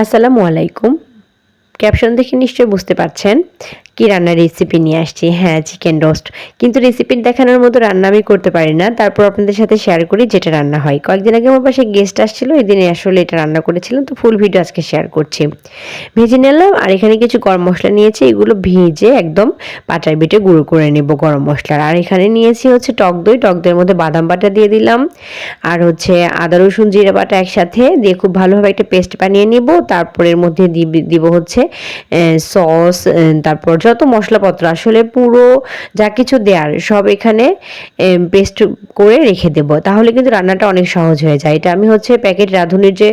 আসসালামু আলাইকুম। ক্যাপশন দেখে নিশ্চয় বুঝতে পারছেন। কি রান্নার রেসিপি নিয়ে আসছি? হ্যাঁ চিকেন রোস্ট কিন্তু রেসিপি দেখানোর মতো রান্না আমি করতে পারি না। তারপর আপনাদের সাথে শেয়ার করি যেটা রান্না হয়। কয়েকদিন আগে আমার পাশে গেস্ট আসছিল, এই দিনে আসলে এটা রান্না করেছিলাম, তো ফুল ভিডিও আজকে শেয়ার করছি। ভেজে নিলাম, আর এখানে কিছু গরম মশলা নিয়েছি, এগুলো ভেজে একদম পাটার বেটে গুঁড়ো করে নেব গরম মশলার। আর এখানে নিয়েছি হচ্ছে টক দই, টক দইয়ের মধ্যে বাদাম বাটা দিয়ে দিলাম, আর হচ্ছে আদা, রসুন, জিরা বাটা একসাথে দিয়ে খুব ভালোভাবে একটা পেস্ট বানিয়ে নিব। তারপর এর মধ্যে দিব হচ্ছে সস তারপর যত মশলাপত্র, আসলে পুরো যা কিছু দেওয়ার সব এখানে পেস্ট করে রেখে দেব। তাহলে কিন্তু রান্নাটা অনেক সহজ হয়ে যায়। এটা আমি হচ্ছে প্যাকেট রাঁধুনির যে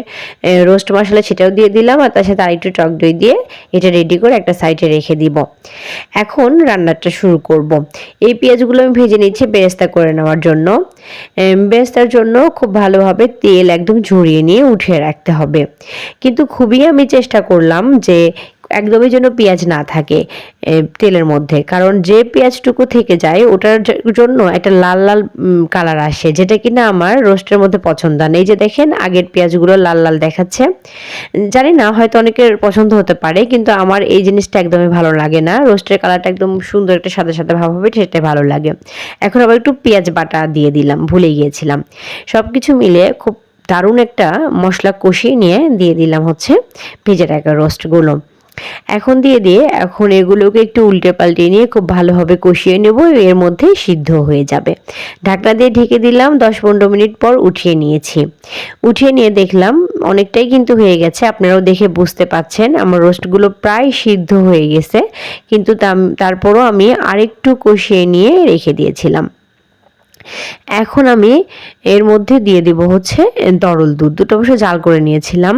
রোস্ট মশলা সেটাও দিয়ে দিলাম আর তার সাথে আরেকটু টক দই দিয়ে এটা রেডি করে একটা সাইডে রেখে দিব। এখন রান্নাটা শুরু করব। এই পেঁয়াজগুলো আমি ভেজে নিচ্ছি বেরেস্তা করে নেওয়ার জন্য। বেরেস্তার জন্য খুব ভালোভাবে তেল একদম ঝরিয়ে নিয়ে উঠিয়ে রাখতে হবে। কিন্তু খুবই আমি চেষ্টা করলাম যে একদমই যেন পেঁয়াজ না থাকে তেলের মধ্যে। কারণ যে পেঁয়াজটুকু থেকে যায়, ওটার জন্য একটা লাল লাল কালার আসে, যেটা কিনা আমার রোস্টের মধ্যে পছন্দ নেই এই যে দেখেন, আগের পেঁয়াজগুলো লাল লাল দেখাচ্ছে। জানি না, হয়তো অনেকের পছন্দ হতে পারে, কিন্তু আমার এই জিনিসটা একদমই ভালো লাগে না। রোস্টের কালারটা একদম সুন্দর একটা সাদা সাদা ভাব হবে, সেটা ভালো লাগে। এখন আবার একটু পেঁয়াজ বাটা দিয়ে দিলাম, ভুলে গিয়েছিলাম। সব কিছু মিলে খুব দারুণ একটা মশলা কষিয়ে নিয়ে দিয়ে দিলাম হচ্ছে ভেজে রাখা রোস্টগুলো। এখন দিয়ে দিয়ে এখন এগুলোকে একটু উল্টে পাল্টে নিয়ে খুব ভালোভাবে কষিয়ে নেব, এর মধ্যে সিদ্ধ হয়ে যাবে। ঢাকনা দিয়ে ঢেকে দিলাম, দশ পনেরো মিনিট পর উঠিয়ে নিয়েছি। উঠিয়ে নিয়ে দেখলাম অনেকটাই কিন্তু হয়ে গেছে, আপনারাও দেখে বুঝতে পাচ্ছেন, আমার রোস্টগুলো প্রায় সিদ্ধ হয়ে গেছে, কিন্তু তারপরও আমি আরেকটু কষিয়ে নিয়ে রেখে দিয়েছিলাম। এখন আমি এর মধ্যে দিয়ে দিব হচ্ছে তরল দুধ, দুটো অবশ্য জাল করে নিয়েছিলাম।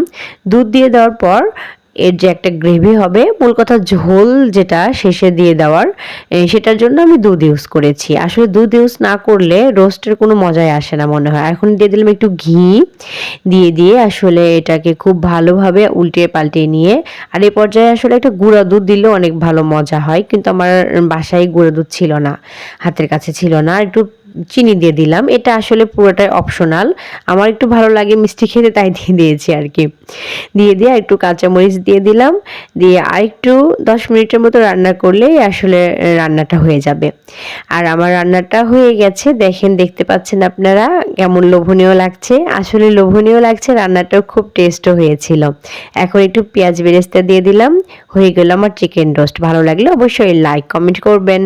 দুধ দিয়ে দেওয়ার পর এর যে একটা গ্রেভি হবে, মূল কথা ঝোল যেটা শেষে দিয়ে দেওয়ার সেটার জন্য আমি দুধ ইউজ করেছি। আসলে দুধ ইউজ না করলে রোস্টের কোনো মজাই আসে না মনে হয়। এখন দিয়ে দিলাম একটু ঘি, দিয়ে দিয়ে আসলে এটাকে খুব ভালোভাবে উল্টিয়ে পাল্টিয়ে নিয়ে, আর এই পর্যায়ে আসলে একটা গুঁড়া দুধ দিলেও অনেক ভালো মজা হয়। কিন্তু আমার বাসায় গুঁড়া দুধ ছিল না, হাতের কাছে ছিল না। একটু চিনি দিয়ে দিলাম। এটা আসলে পুরোটাই অপশনাল আমার একটু ভালো লাগে মিষ্টি খেতে, তাই দিয়ে দিয়েছি আর কি দিয়ে দিয়ে একটু কাঁচামরিচ দিয়ে দিলাম। দিয়ে আরেকটু দশ মিনিটের মতো রান্না করলেই আসলে রান্নাটা হয়ে যাবে। আর আমার রান্নাটা হয়ে গেছে। দেখেন, দেখতে পাচ্ছেন আপনারা কেমন লোভনীয় লাগছে। আসলে লোভনীয় লাগছে, রান্নাটাও খুব টেস্টও হয়েছিল। এখন একটু পেঁয়াজ বেরেস্তা দিয়ে দিলাম। হয়ে গেল আমার চিকেন রোস্ট ভালো লাগলে অবশ্যই লাইক কমেন্ট করবেন।